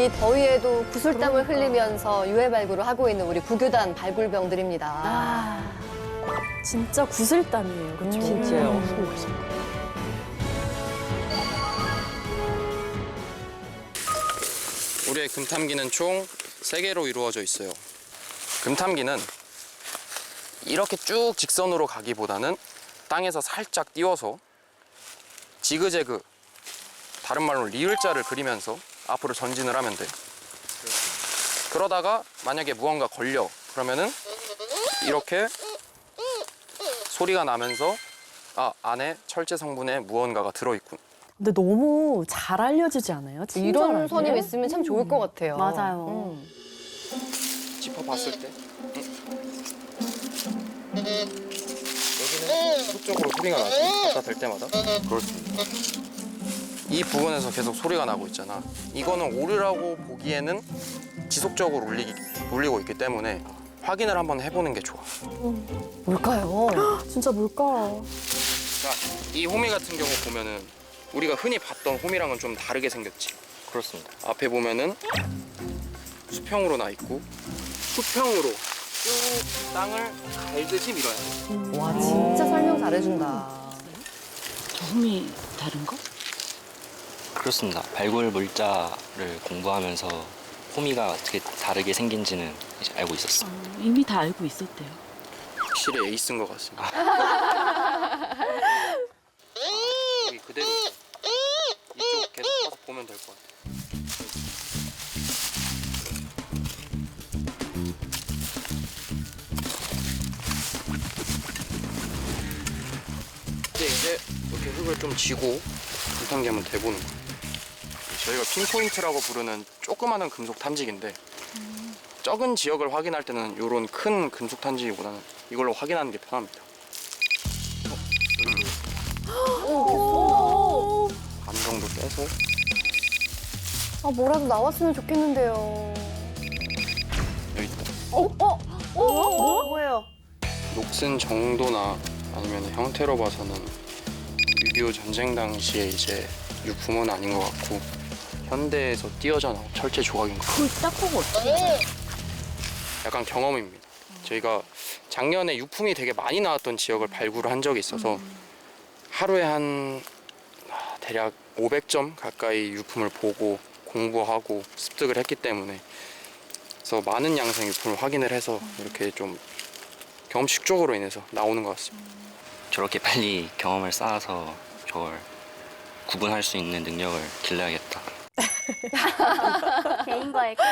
이 더위에도 구슬땀을 흘리면서 유해 발굴을 하고 있는 우리 구교단 발굴병들입니다. 아, 진짜 구슬땀이에요, 그렇죠? 진짜요. 우리의 금탐기는 총 3개로 이루어져 있어요. 금탐기는 이렇게 쭉 직선으로 가기보다는 땅에서 살짝 띄워서 지그재그 다른 말로 리을자를 그리면서 앞으로 전진을 하면 돼. 그러다가 만약에 무언가 걸려 그러면은 이렇게 소리가 나면서 아 안에 철제 성분의 무언가가 들어있군. 근데 너무 잘 알려지지 않아요? 이런 친절하게? 선임 있으면 참 좋을 것 같아요. 맞아요. 음. 짚어봤을 때 여기는 계속적으로 소리가 나지 갖다 댈 때마다 그렇습니다 이 부분에서 계속 소리가 나고 있잖아 이거는 오류라고 보기에는 지속적으로 울리기, 울리고 있기 때문에 확인을 한번 해보는 게 좋아 뭘까요? 진짜 뭘까? 자, 이 호미 같은 경우 보면은 우리가 흔히 봤던 호미랑은 좀 다르게 생겼지 그렇습니다 앞에 보면은 수평으로 나 있고 수평으로 쭉 땅을 갈듯이 밀어야 돼 와 진짜 설명 잘해준다. 홈이 다른 거? 그렇습니다. 발굴 물자를 공부하면서 호미가 어떻게 다르게 생긴지는 이제 알고 있었어요. 어, 이미 다 알고 있었대요. 확실히 에이스인 것 같습니다. 여기 그대로. 이쪽 계속 가서 보면 될 것 같아. 이제 이제 이렇게 흙을 좀 쥐고 불탄기 한번 대보는 거예요. 저희가 핀포인트라고 부르는 조그마한 금속 탐지기인데 적은 지역을 확인할 때는 이런 큰 금속 탐지기보다는 이걸로 확인하는 게 편합니다. 오, 반 정도 빼서 아 뭐라도 나왔으면 좋겠는데요. 여기 있다. 어? 어? 어? 뭐예요? 녹슨 정도나 아니면 형태로 봐서는 6.25 전쟁 당시에 이제 유품은 아닌 것 같고 현대에서 띄어져 나온 철제 조각인 것 같아요. 딱 보고 어떻게? 약간 경험입니다. 저희가 작년에 유품이 되게 많이 나왔던 지역을 발굴을 한 적이 있어서 하루에 한 아, 대략 500점 가까이 유품을 보고 공부하고 습득을 했기 때문에 그래서 많은 양상 유품을 확인을 해서 이렇게 좀 경험칙적으로 인해서 나오는 것 같습니다. 저렇게 빨리 경험을 쌓아서 저걸 구분할 수 있는 능력을 길러야겠다. 개인과의 끝.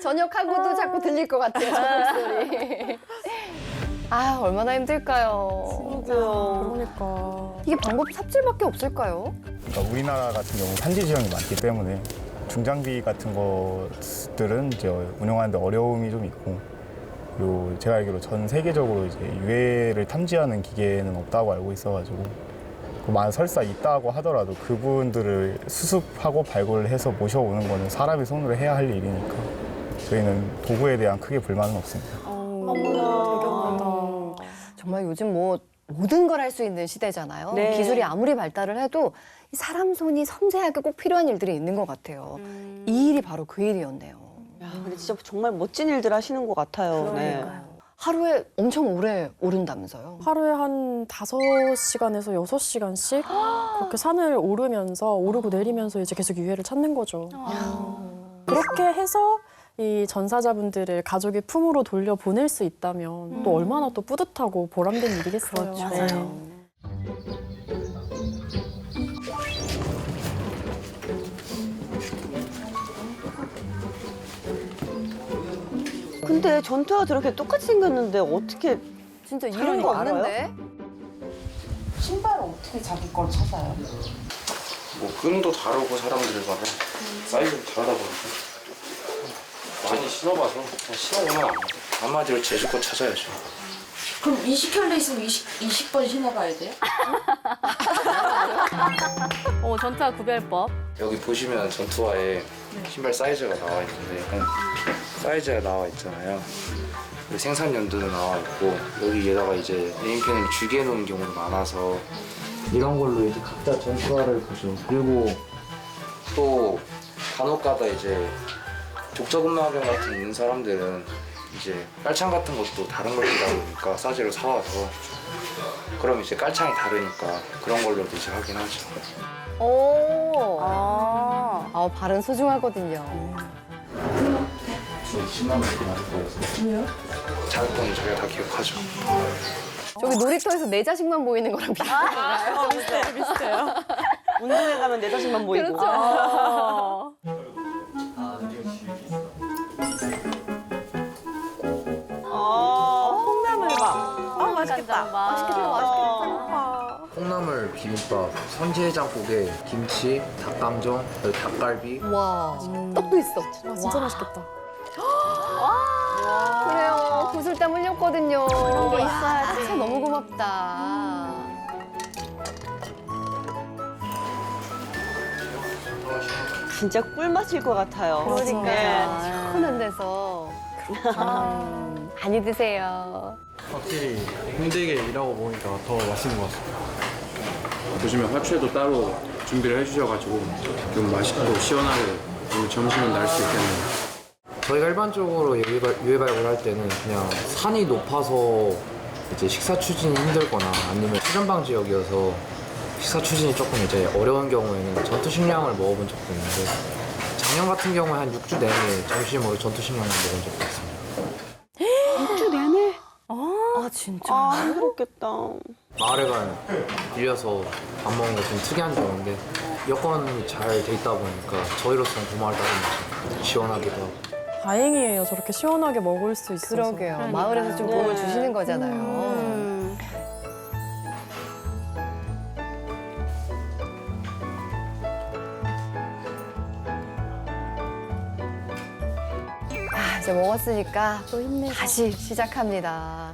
저녁하고도 자꾸 들릴 것 같아요, 저 목소리. 아, 얼마나 힘들까요? 그러니까. 이게 방법 삽질밖에 없을까요? 그러니까 우리나라 같은 경우 산지 지형이 많기 때문에 중장비 같은 것들은 이제 운영하는데 어려움이 좀 있고 그리고 제가 알기로 전 세계적으로 이제 유해를 탐지하는 기계는 없다고 알고 있어가지고 그만 설사 있다고 하더라도 그분들을 수습하고 발굴해서 모셔오는 거는 사람이 손으로 해야 할 일이니까 저희는 도구에 대한 크게 불만은 없습니다. 음, 정말 요즘 뭐 모든 걸 할 수 있는 시대잖아요. 네. 기술이 아무리 발달을 해도 이 사람 손이 섬세하게 꼭 필요한 일들이 있는 것 같아요. 이 일이 바로 그 일이었네요. 근데 진짜 정말 멋진 일들 하시는 것 같아요. 네. 하루에 엄청 오래 오른다면서요? 하루에 한 다섯 시간에서 여섯 시간씩 그렇게 산을 오르면서 오르고 내리면서 이제 계속 유해를 찾는 거죠. 그렇게 해서 이 전사자분들을 가족의 품으로 돌려 보낼 수 있다면 또 얼마나 또 뿌듯하고 보람된 일이겠어요. 맞아요. 근데 전투와 저렇게 똑같이 생겼는데 어떻게 진짜 이런 거 알아요? 없는데? 신발을 어떻게 자기 걸 찾아요? 뭐 끈도 다르고 사람들마다 사이즈도 다르다 보니까 많이 신어봐서 그냥 신어보면 안 돼. 한마디로 제주 거 찾아야죠. 그럼 20켤레 있으면 20, 20번 신어봐야 돼요? 어, 전투와 구별법. 여기 보시면 전투화에 신발 사이즈가 나와 있는데 사이즈가 나와 있잖아요. 그리고 생산 연도도 나와 있고 여기에다가 이제 네임펜을 줄게 놓은 경우도 많아서 이런 걸로 이제 각자 전투화를 보죠. 그리고 또 간혹가다 이제 독저근막염 같은 있는 사람들은 이제 깔창 같은 것도 다른 걸 쓰다 보니까 싸지로 사와서 그럼 이제 깔창이 다르니까 그런 걸로도 이제 하긴 하죠. 오. 아. 아, 발은 소중하거든요. 저희 10만 원 이렇게 받을 거여서 왜요? 자격증은 저희가 다 기억하죠. 저기 놀이터에서 내 자식만 보이는 거랑 비슷해요. 어, 비슷해요, 비슷해요. 운동회 가면 내 자신만 보이고. 그렇죠. 아. 아, 콩나물밥. 아, 맛있겠다. 맛있겠다, 맛있겠다. 콩나물 비빔밥, 선지해장국에 김치, 닭강정, 닭갈비, 와, 떡도 있어. 와, 진짜 맛있겠다. 그래요. 구슬땀 흘렸거든요. 그런 게 야, 있어야지. 참 너무 고맙다. 진짜 꿀맛일 것 같아요. 그러니까 네. 시원한 데서 음, 많이 드세요. 확실히 힘들게 일하고 보니까 더 맛있는 것 같습니다. 보시면 화채도 따로 준비를 해주셔가지고 좀 맛있고 시원하게 점심은 날 수 있겠네요. 저희가 일반적으로 유해발, 유해 발굴 할 때는 그냥 산이 높아서 이제 식사 추진이 힘들거나 아니면 수전방 지역이어서 식사 추진이 조금 이제 어려운 경우에는 전투 식량을 먹어본 적도 있는데 작년 같은 경우에 한 6주 내내 점심으로 전투 식량을 먹은 적도 있습니다. 아 진짜. 아, 힘들었겠다. 마을에가 빌려서 밥 먹는 게좀 특이한 점인데 여건이 잘 돼 있다 보니까 저희로서는 따르면 시원하기도 하고 다행이에요. 저렇게 시원하게 먹을 수 있어서. 그러게요. 마을에서 좀 도움을 네. 주시는 거잖아요. 음. 아, 이제 먹었으니까 또 힘내서 다시 시작합니다.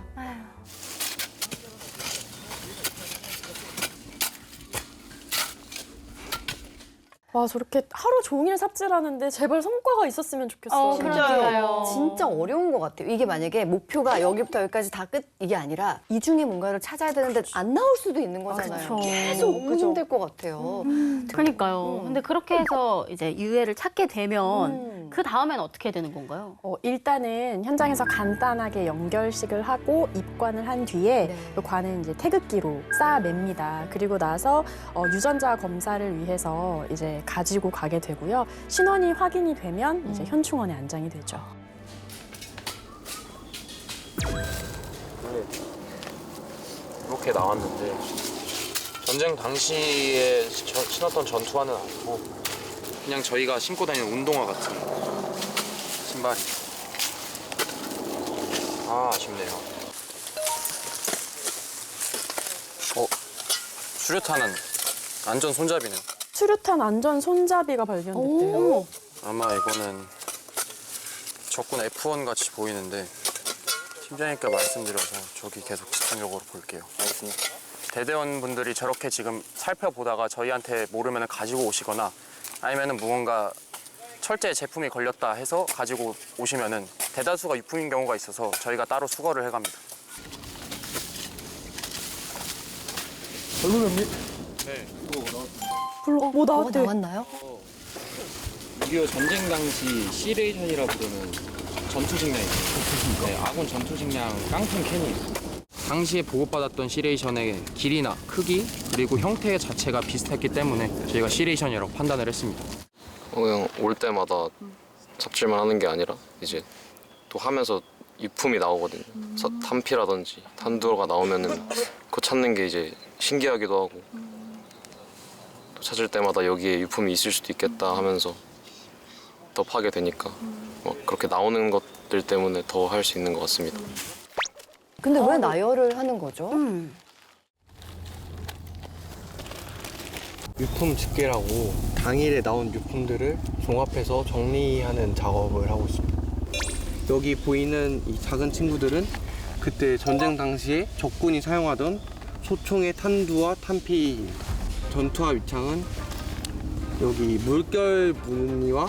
와 저렇게 하루 종일 삽질하는데 제발 성과가 있었으면 좋겠어. 어, 그러니까요. 진짜 어려운 것 같아요. 이게 만약에 목표가 여기부터 여기까지 다 끝 이게 아니라 이 중에 뭔가를 찾아야 되는데 안 나올 수도 있는 거잖아요. 그렇죠. 계속 너무 그죠. 힘들 것 같아요. 그러니까요. 근데 그렇게 해서 이제 유해를 찾게 되면 음. 그 다음엔 어떻게 되는 건가요? 어, 일단은 현장에서 간단하게 연결식을 하고 입관을 한 뒤에 네. 그 관은 이제 태극기로 쌓아맵니다. 그리고 나서 어, 유전자 검사를 위해서 이제 가지고 가게 되고요. 신원이 확인이 되면 이제 현충원에 안장이 되죠. 이렇게 나왔는데 전쟁 당시에 저- 신었던 전투화는 아니고 그냥 저희가 신고 다니는 운동화 같은 신발이. 아 아쉽네요. 어 수류탄은 안전 손잡이는 수류탄 안전 손잡이가 발견됐대요. 아마 이거는 적군 F1 같이 보이는데 팀장님께 말씀드려서 저기 계속 집중적으로 볼게요. 알겠습니다. 대대원 분들이 저렇게 지금 살펴보다가 저희한테 모르면 가지고 오시거나 아니면은 무언가 철제 제품이 걸렸다 해서 가지고 오시면은 대다수가 유품인 경우가 있어서 저희가 따로 수거를 해갑니다. 불러 뭐 뭐가 나왔대. 나왔나요? 6.25 전쟁 당시 시레이션이라 부르는 전투식량이 있어요. 네, 아군 전투식량 깡통 캔이. 당시에 보고받았던 시레이션의 길이나 크기 그리고 형태 자체가 비슷했기 때문에 저희가 시레이션이라고 판단을 했습니다. 어, 그냥 올 때마다 잡질만 하는 게 아니라 이제 또 하면서 유품이 나오거든요. 사- 탄피라든지 탄두가 나오면은 그거 찾는 게 이제 신기하기도 하고 또 찾을 때마다 여기에 유품이 있을 수도 있겠다 하면서 더 파게 되니까 뭐 그렇게 나오는 것들 때문에 더 할 수 있는 것 같습니다. 근데 왜 나열을 하는 거죠? 유품 집계라고 당일에 나온 유품들을 종합해서 정리하는 작업을 하고 있습니다. 여기 보이는 이 작은 친구들은 그때 전쟁 당시에 적군이 사용하던 소총의 탄두와 탄피 전투화 위창은 여기 물결 무늬와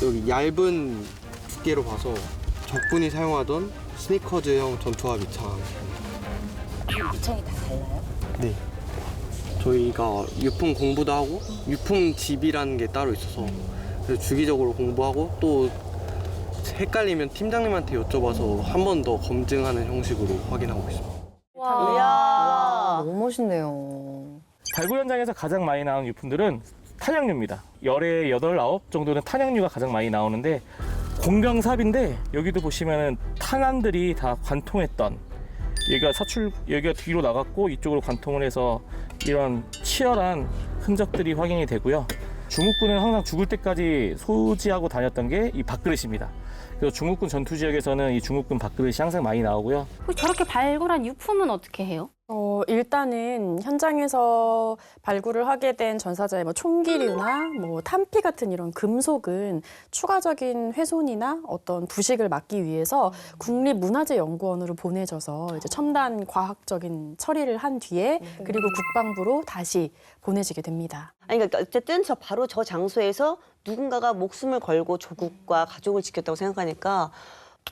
여기 얇은 두께로 봐서 적군이 사용하던 스니커즈형 전투화 위창. 위청이 다 달라요? 네. 저희가 유품 공부도 하고 유품 집이라는 게 따로 있어서 그래서 주기적으로 공부하고 또 헷갈리면 팀장님한테 여쭤봐서 한 번 더 검증하는 형식으로 확인하고 있습니다. 와, 너무 멋있네요. 발굴 현장에서 가장 많이 나오는 유품들은 탄약류입니다. 열에 여덟 아홉 정도는 탄약류가 가장 많이 나오는데 공병삽인데 여기도 보시면은 탄환들이 다 관통했던 얘가 사출 여기가 뒤로 나갔고 이쪽으로 관통을 해서 이런 치열한 흔적들이 확인이 되고요. 중국군은 항상 죽을 때까지 소지하고 다녔던 게 이 밥그릇입니다. 그래서 중국군 전투 지역에서는 이 중국군 밥그릇이 항상 많이 나오고요. 저렇게 발굴한 유품은 어떻게 해요? 어, 일단은 현장에서 발굴을 하게 된 전사자의 뭐 총기류나 뭐 탄피 같은 이런 금속은 추가적인 훼손이나 어떤 부식을 막기 위해서 국립문화재연구원으로 보내져서 이제 첨단 과학적인 처리를 한 뒤에 그리고 국방부로 다시 보내지게 됩니다. 아니 그러니까 어쨌든 저 바로 저 장소에서 누군가가 목숨을 걸고 조국과 가족을 지켰다고 생각하니까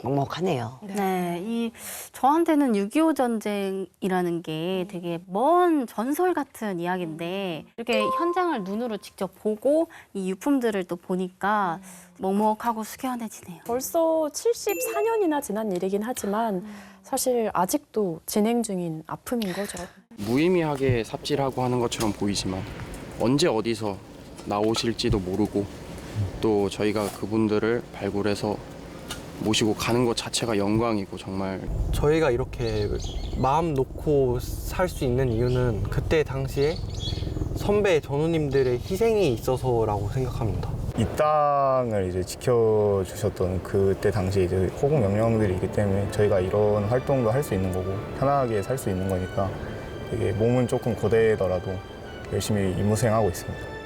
먹먹하네요. 네, 이 저한테는 6.25 전쟁이라는 게 되게 먼 전설 같은 이야기인데 이렇게 현장을 눈으로 직접 보고 이 유품들을 또 보니까 먹먹하고 숙연해지네요. 벌써 74년이나 지난 일이긴 하지만 사실 아직도 진행 중인 아픔인 거죠. 무의미하게 삽질하고 하는 것처럼 보이지만 언제 어디서 나오실지도 모르고 또 저희가 그분들을 발굴해서 모시고 가는 것 자체가 영광이고 정말 저희가 이렇게 마음 놓고 살 수 있는 이유는 그때 당시에 선배 전우님들의 희생이 있어서라고 생각합니다. 이 땅을 이제 지켜주셨던 그때 당시 이제 호국 명령들이 있기 때문에 저희가 이런 활동도 할 수 있는 거고 편하게 살 수 있는 거니까 되게 몸은 조금 고되더라도 열심히 임무 수행하고 있습니다.